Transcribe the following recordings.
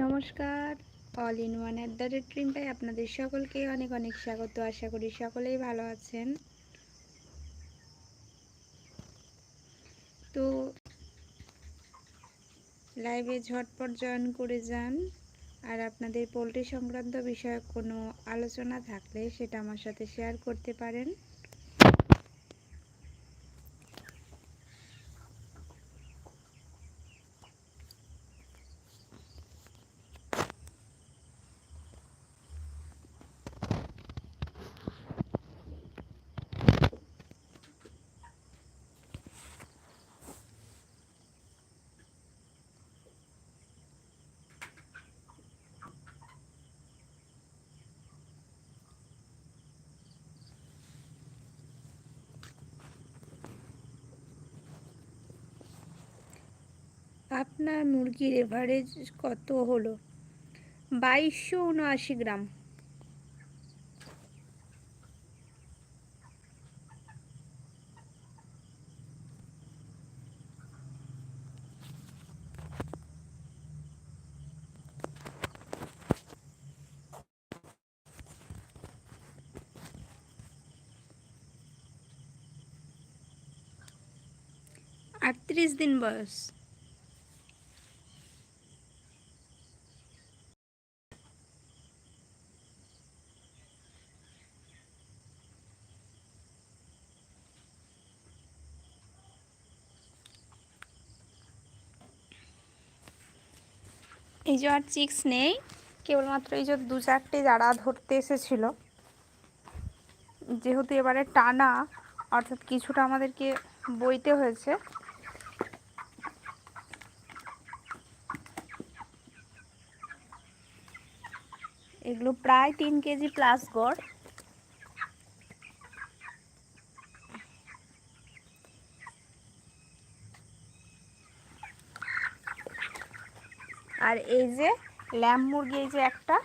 নমস্কার। All in one at the rate ড্রিমটাই আপনাদের সকলকে অনেক অনেক স্বাগত। আশা করি সকলেই ভালো আছেন। তো লাইভে ঝটপট জয়েন করে যান। আর আপনাদের পোলট্রি সংক্রান্ত বিষয়ে কোনো আলোচনা থাকলে সেটা আমার সাথে শেয়ার করতে পারেন। আপনার মুরগির এভারেজ কত হলো? বাইশশো উনআশি গ্রাম। আটত্রিশ দিন বয়স। এই যে আর চিক্স নেই। কেবলমাত্র এই যে দু চারটে যারা ধরতে এসেছিল। যেহেতু এবারে টানা, অর্থাৎ কিছুটা আমাদেরকে বইতে হয়েছে। এগুলো প্রায় তিন কেজি প্লাস গড়। আর এই যে ল্যাম্প মুরগি, এই যে একটা।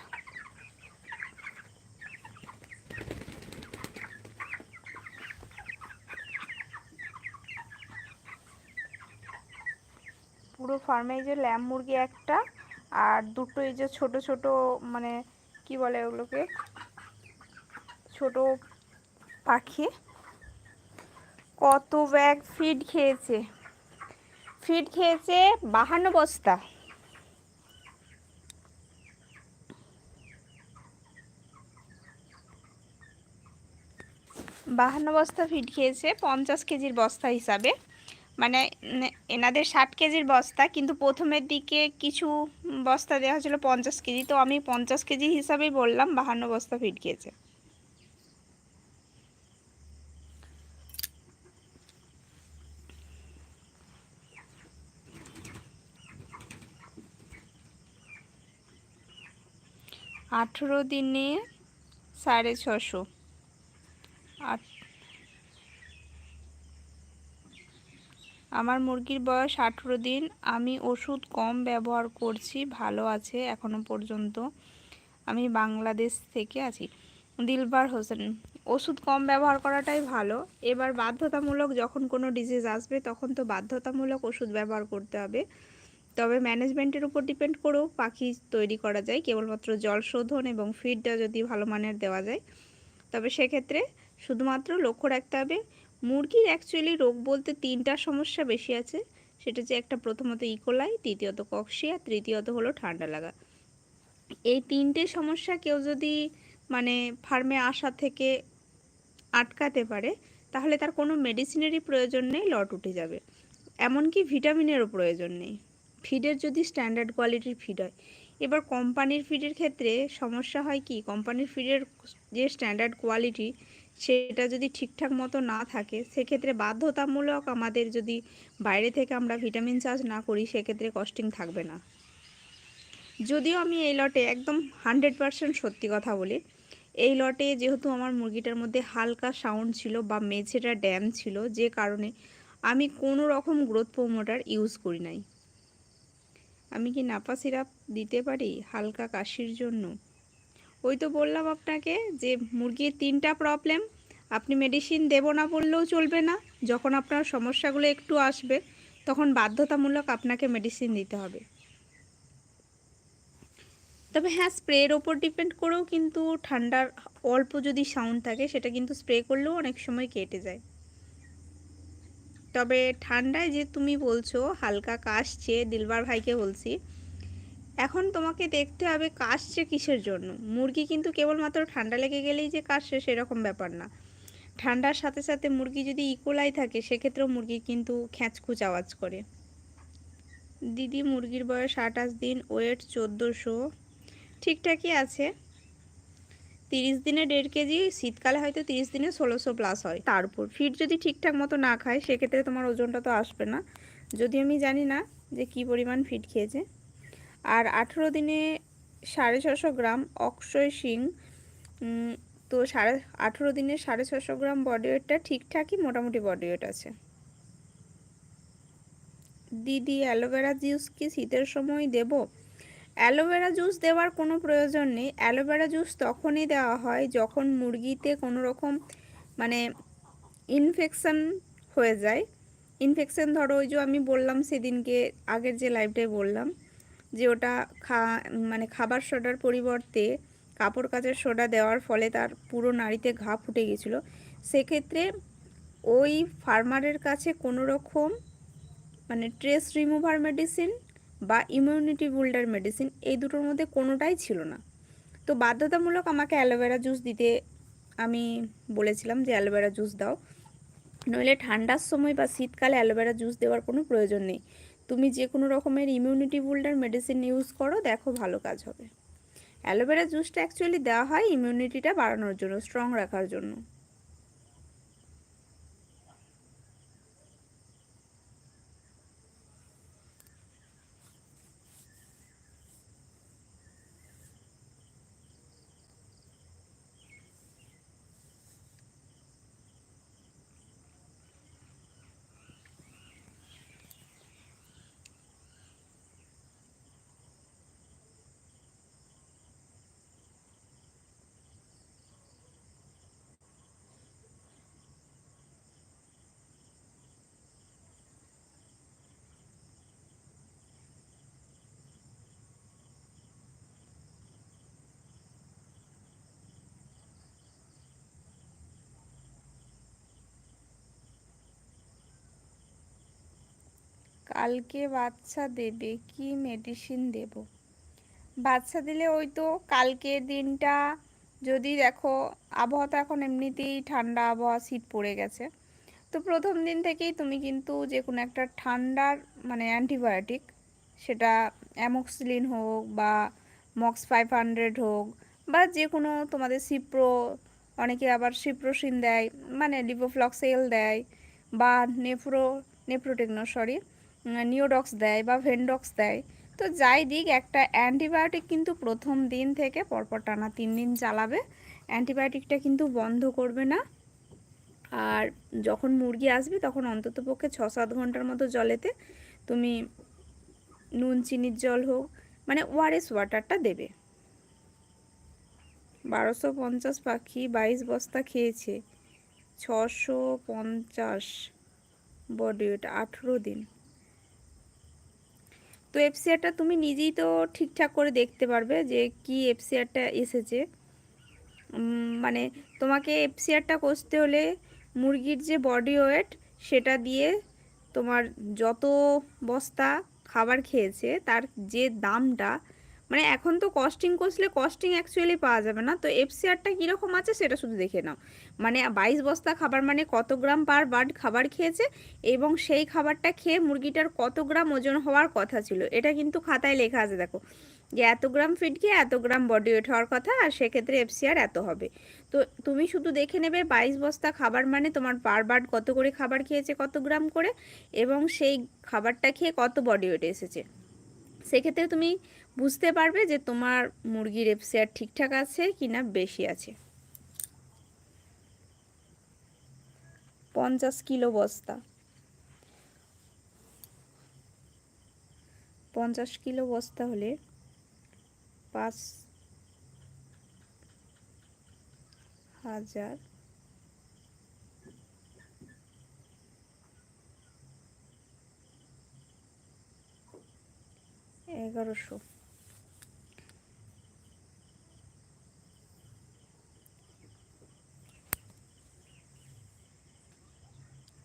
পুরো ফার্মে এই যে ল্যাম্প মুরগি একটা, আর দুটো এই যে ছোট ছোট মানে কি বলে ওগুলোকে? ছোট পাখি। কত ব্যাগ ফিড খেয়েছে। ফিড খেয়েছে বাহান্ন বস্তা। বাহান্ন বস্তা ফিড খেয়েছে, পঞ্চাশ কেজির বস্তা হিসাবে। মানে এনাদের ষাট কেজির বস্তা, কিন্তু প্রথমের দিকে কিছু বস্তা দেওয়া হয়েছিল পঞ্চাশ কেজি। তো আমি পঞ্চাশ কেজি হিসাবেই বললাম, বাহান্ন বস্তা ফিড খেয়েছে। আঠেরো দিনে সাড়ে ছশো। আট। আমার মুরগির বয়স আঠেরো দিন। আমি ওষুধ কম ব্যবহার করছি, ভালো আছে এখনও পর্যন্ত। আমি বাংলাদেশ থেকে আছি। দিলবার হোসেন, ওষুধ কম ব্যবহার করাটাই ভালো। এবার বাধ্যতামূলক যখন কোনো ডিজিজ আসবে, তখন তো বাধ্যতামূলক ওষুধ ব্যবহার করতে হবে। তবে ম্যানেজমেন্টের উপর ডিপেন্ড করেও পাখি তৈরি করা যায়। কেবলমাত্র জল শোধন এবং ফিডটা যদি ভালো মানের দেওয়া যায়। তবে সেক্ষেত্রে শুধুমাত্র লক্ষ্য রাখতে হবে, মুরগির অ্যাকচুয়ালি রোগ বলতে তিনটা সমস্যা বেশি আছে, সেটা হচ্ছে একটা প্রথমত ইকোলাই দ্বিতীয়ত কক্সিয়া তৃতীয়ত হলো ঠান্ডা লাগা। এই তিনটে সমস্যা কেউ যদি মানে ফার্মে আসা থেকে আটকাতে পারে, তাহলে তার কোনো মেডিসিনেরই প্রয়োজন নেই, লট উঠে যাবে। এমনকি ভিটামিনেরও প্রয়োজন নেই। ফিডের যদি স্ট্যান্ডার্ড কোয়ালিটির ফিড হয়, এবার কোম্পানির ফিডের ক্ষেত্রে সমস্যা হয় কি? কোম্পানির ফিডের যে স্ট্যান্ডার্ড কোয়ালিটি সেটা যদি ঠিকঠাক মতো না থাকে, সেক্ষেত্রে বাধ্যতামূলক আমাদের যদি বাইরে থেকে আমরা ভিটামিন চার্জ না করি, সেক্ষেত্রে কস্টিং থাকবে না। যদিও আমি এই লটে একদম হান্ড্রেড পারসেন্ট সত্যি কথা বলি, এই লটে যেহেতু আমার মুরগিটার মধ্যে হালকা সাউন্ড ছিল বা মেঝেটা ড্যাম ছিল, যে কারণে আমি কোনো রকম গ্রোথ প্রোমোটার ইউজ করি নাই। আমি কি নাপা সিরাপ দিতে পারি হালকা কাশির জন্য? ওই তো বললাম আপনাকে যে মুরগির তিনটা প্রবলেম আপনি মেডিসিন দেব না বললেও চলবে না। যখন আপনার সমস্যাগুলো একটু আসবে, তখন বাধ্যতামূলক আপনাকে মেডিসিন দিতে হবে। তবে হ্যাঁ স্প্রের ওপর ডিপেন্ড করেও কিন্তু ঠান্ডার অল্প যদি সাউন্ড থাকে, সেটা কিন্তু স্প্রে করলেও অনেক সময় কেটে যায়। তবে ঠান্ডায় যে তুমি বলছো, হালকা কাশছে, দিলবার ভাইকে বলছি এখন তোমাকে দেখতে হবে কাশছে কিসের জন্য? মুরগি কিন্তু কেবলমাত্র ঠান্ডা লেগে গেলেই যে কাশছে সেরকম ব্যাপার না। ঠান্ডার সাথে সাথে মুরগি যদি ইকোলাই থাকে, সেক্ষেত্রেও মুরগি কিন্তু খ্যাঁচখুচ আওয়াজ করে। দিদি, মুরগির বয়স আঠাশ দিন ওয়েট চোদ্দোশো। ঠিকঠাকই আছে। তিরিশ দিনে দেড় কেজি, শীতকালে হয়তো তিরিশ দিনে ষোলোশো প্লাস হয়। তারপর ফিড যদি ঠিকঠাক মতো না খায়, সেক্ষেত্রে তোমার ওজনটা তো আসবে না। যদি আমি জানি না যে কি পরিমাণ ফিড খেয়েছে। আর আঠেরো দিনে সাড়ে ছশো গ্রাম অক্ষয় সিং তো সাড়ে, আঠেরো দিনে সাড়ে ছশো গ্রাম বডি ওয়েটটা ঠিকঠাকই মোটামুটি বডি ওয়েট আছে। দিদি অ্যালোভেরা জুস কি শীতের সময় দেব? অ্যালোভেরা জুস দেওয়ার কোনো প্রয়োজন নেই। অ্যালোভেরা জুস তখনই দেওয়া হয় যখন মুরগিতে কোনো রকম মানে ইনফেকশান হয়ে যায়। ইনফেকশান ধরো, ওই যে আমি বললাম সেদিনকে, আগের যে লাইভটায় বললাম। যে ওটা খা মানে খাবার সোডার পরিবর্তে কাপড় কাচের সোডা দেওয়ার ফলে তার পুরো নাড়িতে ঘা ফুটে গেছিল সেক্ষেত্রে ওই ফার্মারের কাছে কোনো রকম মানে ট্রেস রিমুভার মেডিসিন বা ইমিউনিটি বিল্ডার মেডিসিন এই দুটোর মধ্যে কোনোটাই ছিল না। তো বাধ্যতামূলক আমাকে অ্যালোভেরা জুস দিতে আমি বলেছিলাম যে অ্যালোভেরা জুস দাও। নইলে ঠান্ডার সময় বা শীতকালে অ্যালোভেরা জুস দেওয়ার কোনো প্রয়োজন নেই। তুমি যে কোনো রকমের ইমিউনিটি বিল্ডার মেডিসিন ইউজ করো, দেখো ভালো কাজ হবে। অ্যালোভেরা জুসটা অ্যাকচুয়ালি দেওয়া হয় ইমিউনিটিটা বাড়ানোর জন্য স্ট্রং রাখার জন্য। কালকে বাচ্চা দেবে, কি মেডিসিন দেব? বাচ্চা দিলে ওই তো কালকের দিনটা, যদি দেখো আবহাওয়া তো এখন এমনিতেই ঠান্ডা আবহাওয়া শীত পড়ে গেছে। তো প্রথম দিন থেকেই তুমি কিন্তু যে কোনো একটা ঠান্ডার মানে অ্যান্টিবায়োটিক সেটা অ্যামক্সিলিন হোক বা মক্স ফাইভ হান্ড্রেড হোক বা যে কোনো তোমাদের সিপ্রো অনেকে আবার সিপ্রোসিন দেয় মানে লিভোফ্লক্সেল দেয় বা নেফ্রো নেফ্রোটেকনো সরি নিওডক্স দেয় বা ভেন্ডক্স দেয়। তো যাই দিক, একটা অ্যান্টিবায়োটিক কিন্তু প্রথম দিন থেকে পরপর টানা তিন দিন চালাবে। অ্যান্টিবায়োটিকটা কিন্তু বন্ধ করবে না। আর যখন মুরগি আসবে, তখন অন্তত পক্ষে ছ সাত ঘণ্টার মতো জলেতে তুমি নুন, চিনির জল হোক মানে ওয়ারেস ওয়াটারটা দেবে। বারোশো পঞ্চাশ পাখি বাইশ বস্তা খেয়েছে। ছশো পঞ্চাশ বডি ওয়েট আঠেরো দিন। তো এফসিআরটা তুমি নিজেই তো ঠিকঠাক করে দেখতে পারবে যে কি এফসিআরটা এসেছে। মানে তোমাকে এফসিআরটা কষতে হলে মুরগির যে বডি ওয়েট সেটা দিয়ে তোমার যত বস্তা খাবার খেয়েছে তার যে দামটা মানে এখন তো কস্টিং কষলে কস্টিং অ্যাকচুয়ালি পাওয়া যাবে না। তো এফসিআরটা কীরকম আছে সেটা শুধু দেখে নাও। মানে বাইশ বস্তা খাবার মানে কত গ্রাম পার বার্ড খাবার খেয়েছে এবং সেই খাবারটা খেয়ে মুরগিটার কত গ্রাম ওজন হওয়ার কথা ছিল, এটা কিন্তু খাতায় লেখা আছে, দেখো। যে এত গ্রাম ফিট খেয়ে এত গ্রাম বডি ওয়েট হওয়ার কথা, আর সেক্ষেত্রে এফসিআর এত হবে। তো তুমি শুধু দেখে নেবে বাইশ বস্তা খাবার মানে তোমার পার বার্ড কত করে খাবার খেয়েছে, কত গ্রাম করে, এবং সেই খাবারটা খেয়ে কত বডি ওয়েট এসেছে। সেক্ষেত্রে তুমি বুঝতে পারবে যে তোমার মুরগির এফসিআর ঠিকঠাক আছে কি না বেশি আছে। পঞ্চাশ কিলো বস্তা। পঞ্চাশ কিলো বস্তা হলে পাঁচ হাজার এগারোশো।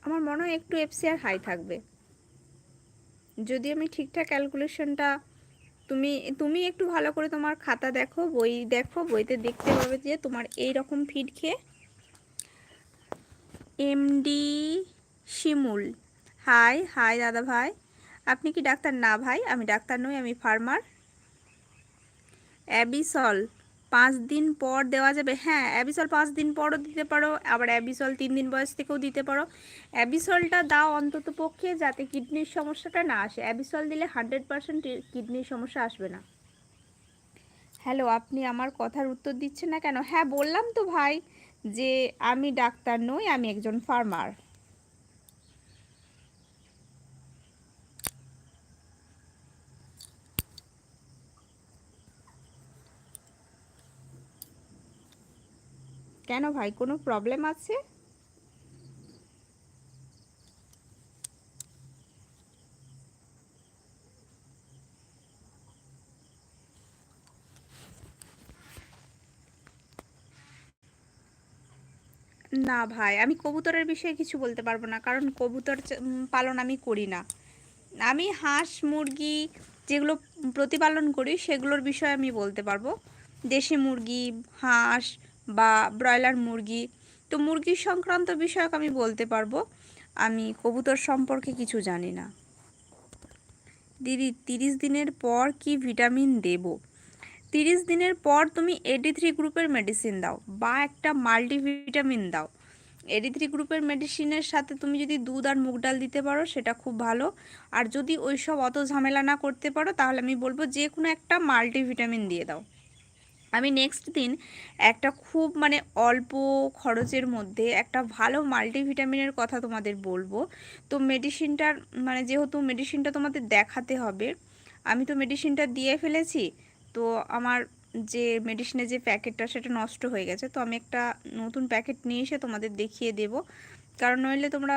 আমার মনে হয় একটু এফসিআর হাই থাকবে। যদি আমি ঠিকঠাক ক্যালকুলেশনটা তুমি তুমি একটু ভালো করে তোমার খাতা দেখো, বই দেখো, বইতে দেখতে পাবে যে তোমার এই রকম ফিড খেয়ে এমডি শিমুল। হাই হাই দাদা ভাই। আপনি কি ডাক্তার? না ভাই, আমি ডাক্তার নই, আমি ফার্মার অ্যাবিসল পাঁচ দিন পর দেওয়া যাবে। হ্যাঁ অ্যাবিসল পাঁচ দিন পরও দিতে পারো, আবার অ্যাবিসল তিন দিন বয়স থেকেও দিতে পারো। অ্যাবিসলটা দাও অন্তত পক্ষে যাতে কিডনির সমস্যাটা না আসে। অ্যাবিসল দিলে হান্ড্রেড পারসেন্ট কিডনির সমস্যা আসবে না। হ্যালো আপনি আমার কথার উত্তর দিচ্ছেন না কেন? হ্যাঁ বললাম তো ভাই যে আমি ডাক্তার নই, আমি একজন ফার্মার কেন ভাই? কোনো প্রবলেম আছে? না ভাই, আমি কবুতরের বিষয়ে কিছু বলতে পারব না, কারণ কবুতর পালন আমি করি না। আমি হাঁস, মুরগি যেগুলো প্রতিপালন করি, সেগুলোর বিষয়ে আমি বলতে পারব। দেশি মুরগি, হাঁস বা ব্রয়লার মুরগি। তো মুরগির সংক্রান্ত বিষয়ক আমি বলতে পারব। আমি কবুতর সম্পর্কে কিছু জানি না। দিদি, তিরিশ দিনের পর কি ভিটামিন দেব? তিরিশ দিনের পর তুমি এডি থ্রি গ্রুপের মেডিসিন দাও বা একটা মাল্টিভিটামিন দাও। এডি থ্রি গ্রুপের মেডিসিনের সাথে তুমি যদি দুধ আর মুগ ডাল দিতে পারো, সেটা খুব ভালো। আর যদি ওই সব অত ঝামেলা না করতে পারো, তাহলে আমি বলব যে কোনো একটা মাল্টিভিটামিন দিয়ে দাও। আমি নেক্সট দিন একটা খুব মানে অল্প খরচের মধ্যে একটা ভালো মাল্টিভিটামিনের কথা তোমাদের বলব। তো মেডিসিনটার মানে যেহেতু মেডিসিনটা তোমাদের দেখাতে হবে, আমি তো মেডিসিনটা দিয়ে ফেলেছি, তো আমার যে মেডিসিনের যে প্যাকেটটা সেটা নষ্ট হয়ে গেছে, তো আমি একটা নতুন প্যাকেট নিয়ে এসে তোমাদের দেখিয়ে দেব। কারণ নইলে তোমরা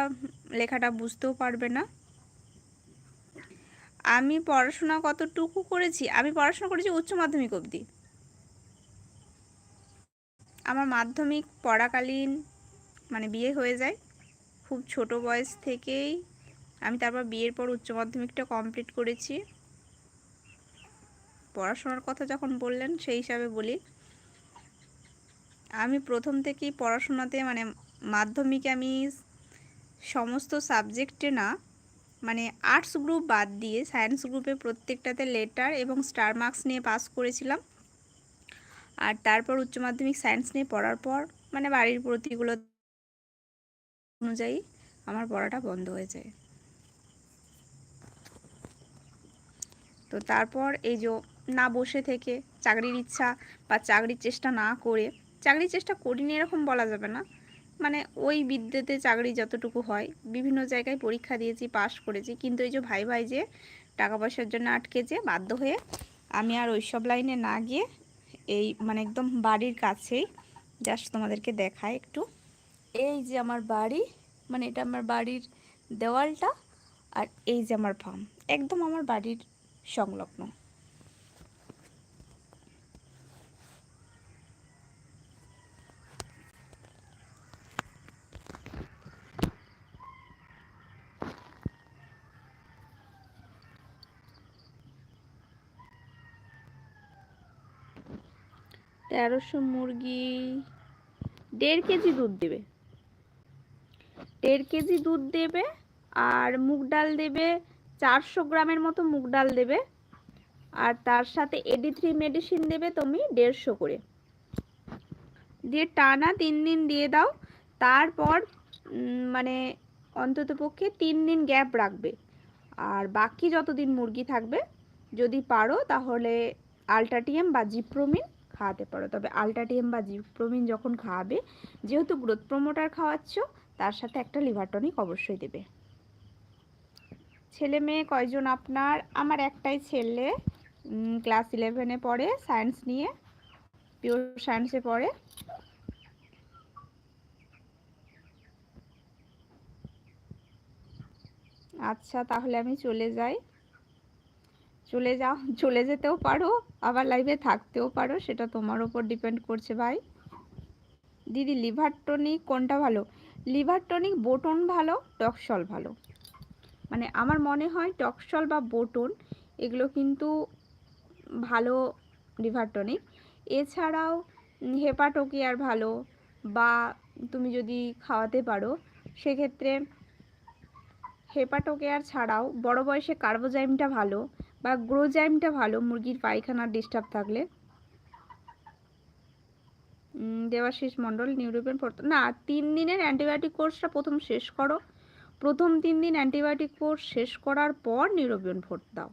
লেখাটা বুঝতেও পারবে না। আমি পড়াশোনা কতটুকু করেছি? আমি পড়াশোনা করেছি উচ্চ মাধ্যমিক অবধি। আমার মাধ্যমিক পড়াকালীন মানে বিয়ে হয়ে যায়। খুব ছোট বয়স থেকেই আমি তারপর বিয়ের পর উচ্চ মাধ্যমিকটা কমপ্লিট করেছি। পড়াশোনার কথা যখন বললেন সেই হিসাবে বলি। আমি প্রথম থেকেই পড়াশোনাতে মানে মাধ্যমিকে আমি সমস্ত সাবজেক্টে না মানে আর্টস গ্রুপ বাদ দিয়ে সায়েন্স গ্রুপে প্রত্যেকটাতে লেটার এবং স্টার মার্কস নিয়ে পাস করেছিলাম। আর তারপর উচ্চ মাধ্যমিক সায়েন্স নিয়ে পড়ার পর মানে বাড়ির প্রতিগুলো অনুযায়ী আমার পড়াটা বন্ধ হয়ে যায়। তো তারপর এই যে না বসে থেকে চাকরির ইচ্ছা বা চাকরির চেষ্টা না করে, চাকরির চেষ্টা করিনি এরকম বলা যাবে না। মানে ওই বিদ্যেতে চাকরি যতটুকু হয়, বিভিন্ন জায়গায় পরীক্ষা দিয়েছি, পাশ করেছি, কিন্তু এই যে ভাই ভাই যে টাকা পয়সার জন্য আটকেছে, বাধ্য হয়ে আমি আর ওইসব লাইনে না গিয়ে এই মানে একদম বাড়ির কাছেই। জাস্ট তোমাদেরকে দেখায় একটু। এই যে আমার বাড়ি মানে এটা আমার বাড়ির দেওয়ালটা, আর এই যে আমার ফার্ম। একদম আমার বাড়ির সংলগ্ন। তেরোশো মুরগি, দেড় কেজি দুধ দেবে। দেড় কেজি দুধ দেবে আর মুগ ডাল দেবে, চারশো গ্রামের মতো মুগ ডাল দেবে। আর তার সাথে এডি থ্রি মেডিসিন দেবে তুমি দেড়শো করে। দিয়ে টানা তিন দিন দিয়ে দাও। তারপর মানে অন্তত পক্ষে তিন দিন গ্যাপ রাখবে। আর বাকি যতদিন মুরগি থাকবে, যদি পারো তাহলে আলটাটিএম বা জিপ্রোমিন খাওয়াতে পারো। তবে আলটাটিএম বা জিপ্রোমিন যখন খাওয়াবে যেহেতু গ্রোথ প্রমোটার খাওয়াচ্ছ, তার সাথে একটা লিভার টনিক অবশ্যই দেবে। ছেলে মেয়ে কয়জন আপনার? আমার একটাই ছেলে ক্লাস ইলেভেনে পড়ে সায়েন্স নিয়ে পিওর সায়েন্সে পড়ে। আচ্ছা তাহলে আমি চলে যাই। চলে যাও, চলে যেতেও পারো, আবার লাইভে থাকতেও পারো, সেটা তোমার উপর ডিপেন্ড করছে ভাই। দিদি লিভার টনিক কোনটা ভালো? লিভার টনিক বোটন ভালো টকসল ভালো। মানে আমার মনে হয় টকসল বা বোটন, এগুলো কিন্তু ভালো লিভার টনিক এছাড়াও হেপাটোকিয়ার ভালো, বা তুমি যদি খাওয়াতে পারো, সেক্ষেত্রে হেপাটোকেয়ার ছাড়াও বড় বয়সে কার্বোজাইমটা ভালো বা গ্রোজাইমটা ভালো, মুরগির পায়খানার ডিস্টার্ব থাকলে। দেবাশিস মণ্ডল নিউরোপিয়ান না, তিন দিনের অ্যান্টিবায়োটিক কোর্সটা প্রথম শেষ করো। প্রথম তিন দিন অ্যান্টিবায়োটিক কোর্স শেষ করার পর নিউরোবিয়ন ফোর্থ দাও।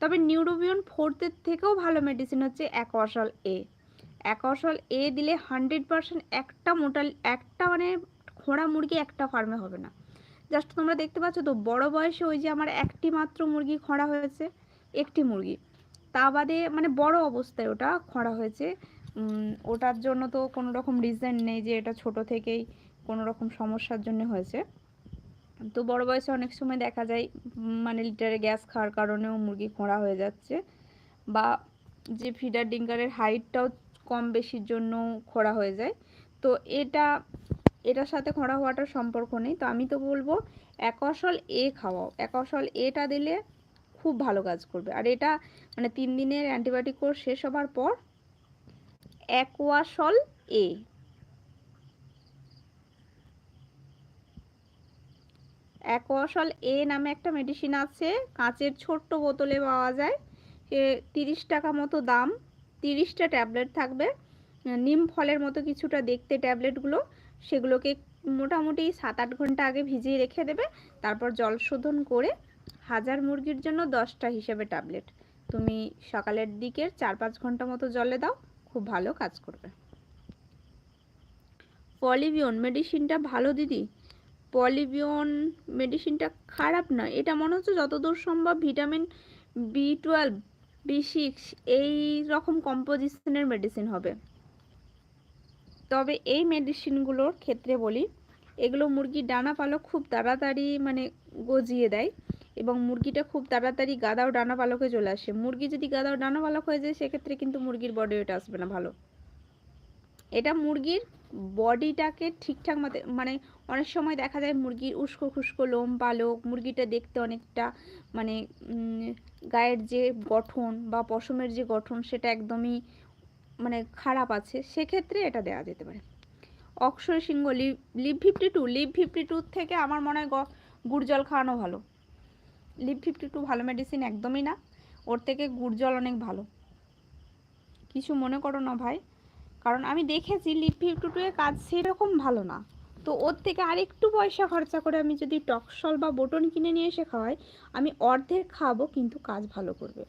তবে নিউরোবিয়ন ফোর্থের থেকেও ভালো মেডিসিন হচ্ছে অ্যাকোয়াশল এ অ্যাকোয়াশল এ দিলে হান্ড্রেড পারসেন্ট একটা মোটাল একটা মানে খোঁড়া মুরগি একটা ফার্মে হবে না। জাস্ট তোমরা দেখতে পাচ্ছ তো, বড় বয়সে ওই যে আমার একটি মাত্র মুরগি খোঁড়া হয়েছে, একটি মুরগি। তা বাদে মানে বড় অবস্থায় ওটা খোঁড়া হয়েছে। ওটার জন্য তো কোনো রকম রিজন নেই যে এটা ছোট থেকেই কোনো রকম সমস্যার জন্য হয়েছে। তো বড় বয়সে অনেক সময় দেখা যায় মানে লিটারে গ্যাস খাওয়ার কারণেও মুরগি খোঁড়া হয়ে যাচ্ছে বা যে ফিডার ডিঙ্কারের হাইটটাও কম বেশির জন্য খোঁড়া হয়ে যায়। তো এটা এটার সাথে খোঁড়া হওয়াটার সম্পর্ক নেই। তো আমি তো বলব অ্যাকসল এ খাওয়াও। অ্যাকসল এটা দিলে খুব ভালো কাজ করবে। আর এটা মানে তিন দিনের অ্যান্টিবায়োটিক কোর্স শেষ হবার পর অ্যাকোয়াসল এ। অ্যাকোয়াসল এ নামে একটা মেডিসিন আছে, কাঁচের ছোট্ট বোতলে পাওয়া যায়। সে তিরিশ টাকা মতো দাম, তিরিশটা ট্যাবলেট থাকবে। নিম ফলের মতো কিছুটা দেখতে ট্যাবলেটগুলো সেগুলোকে মোটামুটি সাত আট ঘণ্টা আগে ভিজিয়ে রেখে দেবে। তারপর জল শোধন করে হাজার মুরগির জন্য দশটা হিসেবে ট্যাবলেট। তুমি সকালের দিকের চার পাঁচ ঘণ্টা মতো জলে দাও, খুব ভালো কাজ করবে। পলিবিয়ন মেডিসিনটা ভালো দিদি। পলিবিয়ন মেডিসিনটা খারাপ না, এটা মনে হচ্ছে যতদূর সম্ভব vitamin B twelve, B six, এই রকম কম্পোজিশনের মেডিসিন হবে। তবে এই মেডিসিনগুলোর ক্ষেত্রে বলি, এগুলো মুরগির ডানা পালক খুব তাড়াতাড়ি মানে গজিয়ে দেয় এবং মুরগিটা খুব তাড়াতাড়ি গাদাও ডানা পালকে চলে আসে। মুরগি যদি গাদাও ডানা পালক হয়ে যায়, সেক্ষেত্রে কিন্তু মুরগির বডি ওয়েট আসবে না ভালো। এটা মুরগির বডিটাকে ঠিকঠাক মতে মানে অনেক সময় দেখা যায় মুরগির উস্কো খুস্কো লোম পালক, মুরগিটা দেখতে অনেকটা মানে গায়ের যে গঠন বা পশমের যে গঠন, সেটা একদমই মানে খারাপ আছে, সেক্ষেত্রে এটা দেওয়া যেতে পারে। Akshay Singh Liv Liv fifty two Liv fifty two থেকে আমার মনে হয় গুড় জল খাওয়ানো ভালো। লিভ ফিফটি টু ভালো মেডিসিন একদমই না, ওর থেকে গুড় জল অনেক ভালো। কিছু মনে করো না ভাই, কারণ আমি দেখেছি লিভ ফিফটি টু এর কাজ সেরকম ভালো না। তো ওর থেকে আরেকটু পয়সা খরচা করে আমি যদি টকসল বা বোটন কিনে নিয়ে এসে খাওয়াই, আমি অর্ধেক খাব, কিন্তু কাজ ভালো করবে।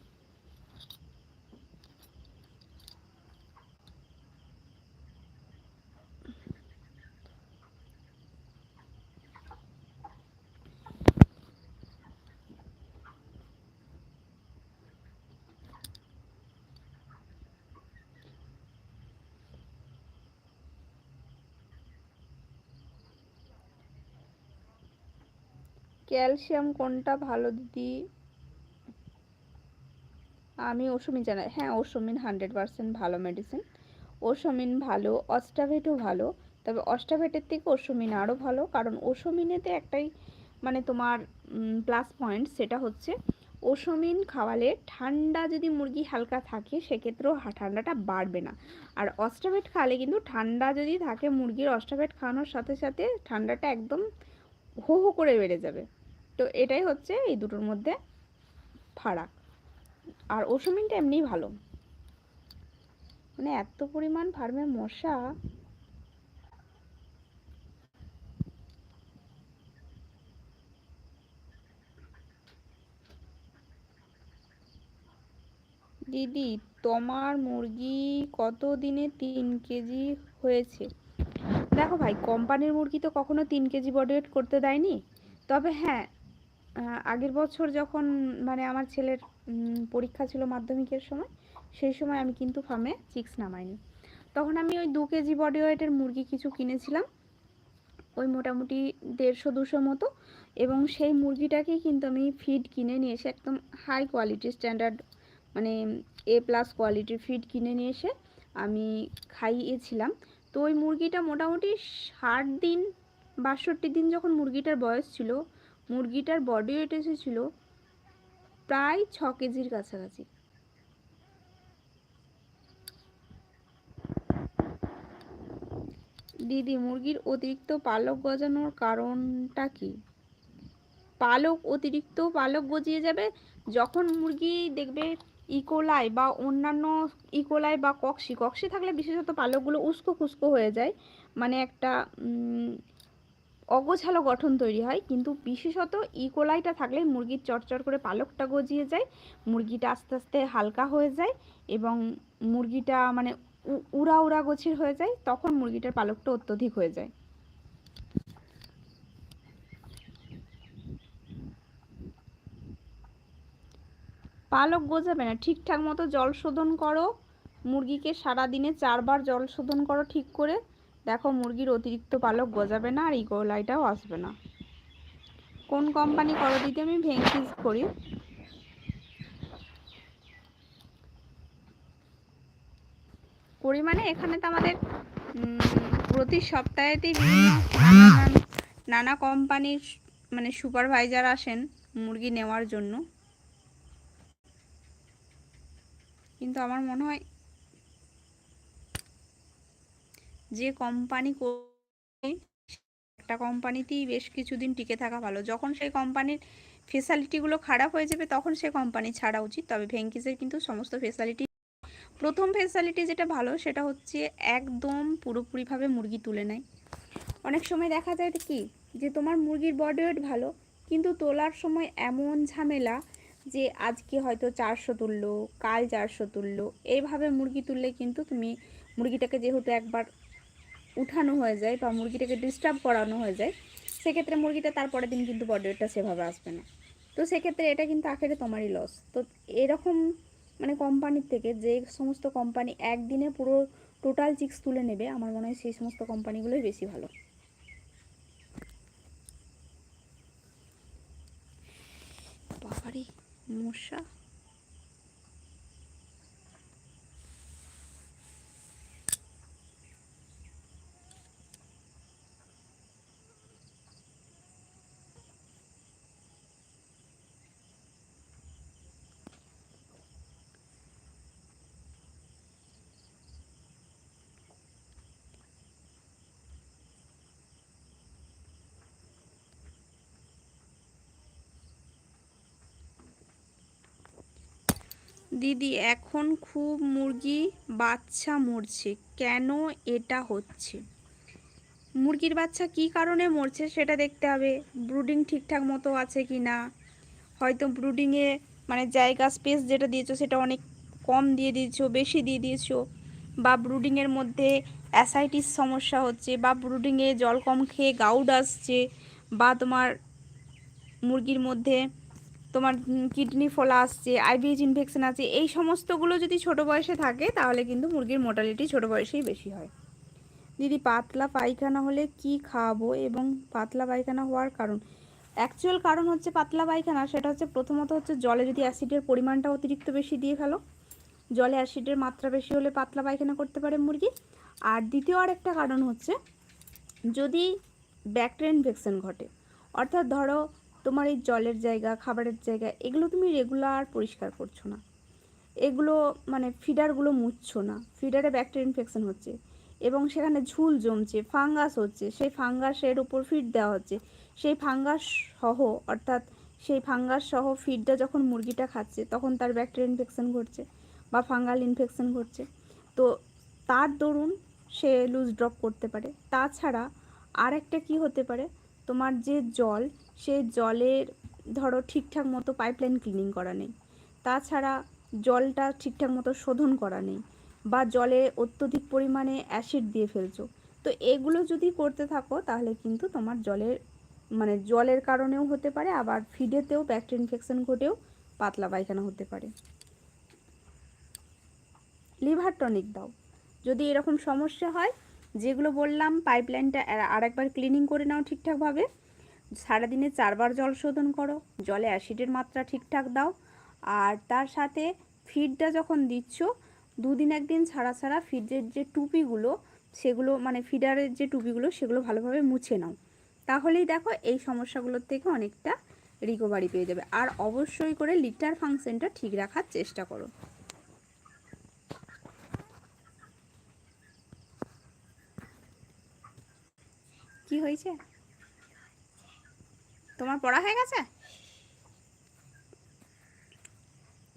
ক্যালসিয়াম কোনটা ভালো দিদি? আমি ওসমিন জানাই। হ্যাঁ ওসমিন হান্ড্রেড পারসেন্ট ভালো মেডিসিন ওসমিন ভালো অস্টাভেটও ভালো। তবে অস্টাভেটের থেকে ওসমিন আরও ভালো, কারণ ওসমিনেতে একটাই মানে তোমার প্লাস পয়েন্ট সেটা হচ্ছে ওসমিন খাওয়ালে ঠান্ডা যদি মুরগি হালকা থাকে, সেক্ষেত্রেও ঠান্ডাটা বাড়বে না। আর অস্টাভেট খাওয়ালে কিন্তু ঠান্ডা যদি থাকে মুরগির অস্টাভেট খাওয়ানোর সাথে সাথে ঠান্ডাটা একদম হো হো করে বেড়ে যাবে। তো এটাই হচ্ছে এই দুটোর মধ্যে ফারাক। আর ওসমিনটা এমনিই ভালো। মানে এত পরিমাণ ফার্মে মশা। দিদি, তোমার মুরগি কত দিনে তিন কেজি হয়েছে? দেখো ভাই, কোম্পানির মুরগি তো কখনো তিন কেজি বডি ওয়েট করতে দেয়নি। তবে হ্যাঁ আগের বছর যখন মানে আমার ছেলের পরীক্ষা ছিল মাধ্যমিকের সময়, সেই সময় আমি কিন্তু ফার্মে চিক্স নামাইনি। তখন আমি ওই দু কেজি বডি ওয়েটের মুরগি কিছু কিনেছিলাম, ওই মোটামুটি দেড়শো, দুশো মতো, এবং সেই মুরগিটাকেই কিন্তু আমি ফিড কিনে নিয়ে এসে একদম হাই কোয়ালিটি স্ট্যান্ডার্ড মানে এ প্লাস কোয়ালিটির ফিড কিনে নিয়ে এসে আমি খাইয়েছিলাম। তো ওই মুরগিটা মোটামুটি ষাট দিন, বাষট্টি দিন যখন মুরগিটার বয়স ছিল মুরগিটার বডি ওয়েট এসেছিল প্রায় ছ কেজির কাছাকাছি। দিদি, মুরগির অতিরিক্ত পালক গজানোর কারণটা কি? পালক, অতিরিক্ত পালক গজিয়ে যাবে? যখন মুরগি দেখবে ইকোলাই বা অন্যান্য ইকোলাই বা কক্সি কক্সি থাকলে বিশেষত পালকগুলো উস্কো খুস্কো হয়ে যায়। মানে একটা অগোছালো গঠন তৈরি হয়, কিন্তু বিশেষত ইকোলাইটা থাকলে মুরগির চটচট করে পালকটা গজিয়ে যায়, মুরগিটা আস্তে আস্তে হালকা হয়ে যায় এবং মুরগিটা মানে উড়া উড়া গোছির হয়ে যায়, তখন মুরগিটার পালকটা অত্যধিক হয়ে যায়। পালক গজাবে না, ঠিকঠাক মতো জল শোধন করো, মুরগিকে সারা দিনে চারবার জল শোধন করো ঠিক করে। দেখো, মুরগির অতিরিক্ত পালক গজাবে না আর ইকোলাইটাও আসবে না। কোন কোম্পানি করো দিতে আমি ভেঙ্কিজ করি? করি মানে এখানে তো আমাদের প্রতি সপ্তাহেতেই নানা কোম্পানির মানে সুপারভাইজার আসেন মুরগি নেওয়ার জন্য। কিন্তু আমার মনে হয় যে কোম্পানি একটা কোম্পানিতেই বেশ কিছুদিন টিকে থাকা ভালো। যখন সেই কোম্পানির ফেসালিটিগুলো খারাপ হয়ে যাবে, তখন সে কোম্পানি ছাড়া উচিত। তবে ভেঙ্কিসের কিন্তু সমস্ত ফেসিলিটি প্রথম ফেসালিটি যেটা ভালো, সেটা হচ্ছে একদম পুরোপুরিভাবে মুরগি তুলে নেয়। অনেক সময় দেখা যায় কি? যে তোমার মুরগির বডি ওয়েট ভালো, কিন্তু তোলার সময় এমন ঝামেলা যে আজকে হয়তো চারশো তুললো, কাল চারশো তুললো এইভাবে মুরগি তুললে কিন্তু তুমি মুরগিটাকে যেহেতু একবার উঠানো হয়ে যায় বা মুরগিটাকে ডিস্টার্ব করানো হয়ে যায়, সেক্ষেত্রে মুরগিটা তারপরের দিন কিন্তু বডি ওয়েটটা সেভাবে আসবে না। তো সেক্ষেত্রে এটা কিন্তু আখেরে তোমারই লস তো এরকম মানে কোম্পানির থেকে যে সমস্ত কোম্পানি একদিনে পুরো টোটাল চিক্স তুলে নেবে, আমার মনে হয় সেই সমস্ত কোম্পানিগুলোই বেশি ভালো। মশা। দিদি, এখন খুব মুরগি বাচ্চা মরছে, কেন এটা হচ্ছে? মুরগির বাচ্চা কি কারণে মরছে সেটা দেখতে হবে। ব্রুডিং ঠিকঠাক মতো আছে কি না? হয়তো ব্রুডিংয়ে মানে জায়গা স্পেস যেটা দিয়েছ সেটা অনেক কম দিয়ে দিয়েছ, বেশি দিয়ে দিয়েছ, বা ব্রুডিংয়ের মধ্যে অ্যাসাইটিস সমস্যা হচ্ছে, বা ব্রুডিংয়ে জল কম খেয়ে গাউড আসছে, বা তোমার মুরগির মধ্যে তোমার কিডনি ফোলা আসছে আইবিএস ইনফেকশন আছে, এই সমস্তগুলো যদি ছোট বয়সে থাকে, তাহলে কিন্তু মুরগির মোটালিটি ছোট বয়সেই বেশি হয়। দিদি, পাতলা পায়খানা হলে কি খাওয়াবো এবং পাতলা পায়খানা হওয়ার কারণ? অ্যাকচুয়াল কারণ হচ্ছে পাতলা পায়খানা, সেটা হচ্ছে প্রথমত হচ্ছে জলে যদি অ্যাসিডের পরিমাণটা অতিরিক্ত বেশি দিয়ে ফেলো, জলে অ্যাসিডের মাত্রা বেশি হলে পাতলা পায়খানা করতে পারে মুরগি। আর দ্বিতীয় আরেকটা কারণ হচ্ছে যদি ব্যাকটেরিয়া ইনফেকশন ঘটে, অর্থাৎ ধরো তোমার এই জলের জায়গা, খাবারের জায়গা, এগুলো তুমি রেগুলার পরিষ্কার করছ না। এগুলো মানে ফিডারগুলো মুছছো না। ফিডারে ব্যাকটেরিয়া ইনফেকশন হচ্ছে এবং সেখানে ঝুল জমছে ফাঙ্গাস হচ্ছে, সেই ফাঙ্গাসের উপর ফিড দেওয়া হচ্ছে। সেই ফাঙ্গাস সহ, অর্থাৎ সেই ফাঙ্গাস সহ ফিডটা যখন মুরগিটা খাচ্ছে, তখন তার ব্যাকটেরিয়া ইনফেকশন ঘটছে বা ফাঙ্গাল ইনফেকশন ঘটছে। তো তার দরুন সে লুজ ড্রপ করতে পারে। তাছাড়া আর একটা কী হতে পারে? তোমার যে জল সেই জলের, ধরো, ঠিকঠাক মতো পাইপলাইন ক্লিনিং করা নেই। তাছাড়া জলটা ঠিকঠাক মতো শোধন করা নেই বা জলে অত্যধিক পরিমাণে অ্যাসিড দিয়ে ফেলছো। তো এগুলো যদি করতে থাকো, তাহলে কিন্তু তোমার জলের মানে জলের কারণেও হতে পারে, আবার ফিডেতেও ব্যাকটেরিয়া ইনফেকশন ঘটেও পাতলা পায়খানা হতে পারে। লিভার টনিক দাও। যদি এরকম সমস্যা হয়, যেগুলো বললাম পাইপলাইনটা আর একবার ক্লিনিং করে নাও ঠিকঠাকভাবে। সারাদিনে চারবার জল শোধন করো, জলে অ্যাসিডের মাত্রা ঠিকঠাক দাও, আর তার সাথে ফিডটা যখন দিচ্ছ, দুদিন একদিন ছাড়া ছাড়া ফিডের যে টুপিগুলো, সেগুলো মানে ফিডারের যে টুপিগুলো, সেগুলো ভালোভাবে মুছে নাও। তাহলেই দেখো এই সমস্যাগুলোর থেকে অনেকটা রিকভারি পেয়ে যাবে। আর অবশ্যই করে লিটার ফাংশনটা ঠিক রাখার চেষ্টা করো। কি হয়েছে? তোমার পড়া হয়ে গেছে?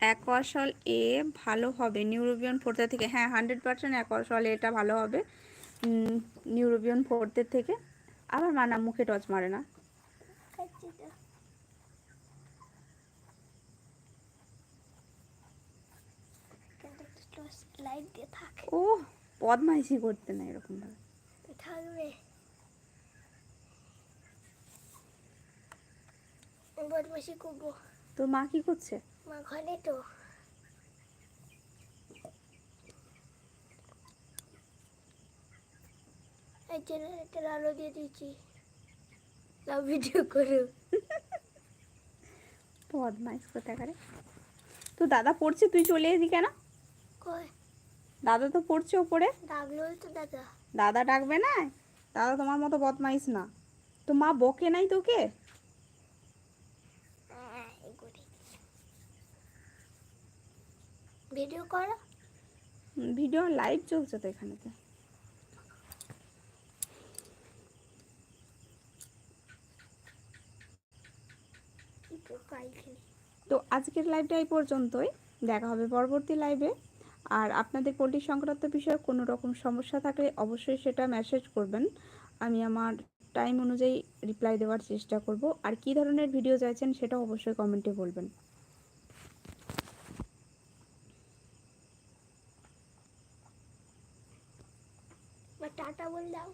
অ্যাকোয়াসল এ ভালো হবে নিউরোবিয়ন ফোর্থে থেকে। হ্যাঁ হান্ড্রেড পার্সেন্ট অ্যাকোয়াসল এটা ভালো হবে নিউরোবিয়ন ফোর্থের থেকে। আবার মানা মুখে টচ মারে না। ও বদমাইশি করতে না এরকম ভাবে থাকবে। বদমাসি করব। তোর মা কি করছে? মা ঘরে তো। এই জেনারেটর আলো দিয়ে দিয়েছি। লাভ ভিডিও করো। বদমাইশ কোথায় করে তো দাদা পড়ছে? তুই চলে এলি কেন? কয় দাদা তো পড়ছে ওপরে। ডাকলো তো দাদা। দাদা ডাকবে না দাদা তোমার মতো বদমাইশ না। তো মা বকে নাই তোকে হ্যাঁ, এই করি ভিডিও করো? ভিডিও লাইভ চলছে তো এখানেতে। তো আজকের লাইভটা এই পর্যন্তই। দেখা হবে পরবর্তী লাইভে আর আপনাদের পোলট্রি সংক্রান্ত বিষয়ে কোনো রকম সমস্যা থাকলে অবশ্যই সেটা মেসেজ করবেন। আমি আমার টাইম অনুযায়ী রিপ্লাই দেওয়ার চেষ্টা করব। আর কী ধরনের ভিডিও চাইছেন সেটা অবশ্যই কমেন্টে বলবেন বা টাটা বল দাও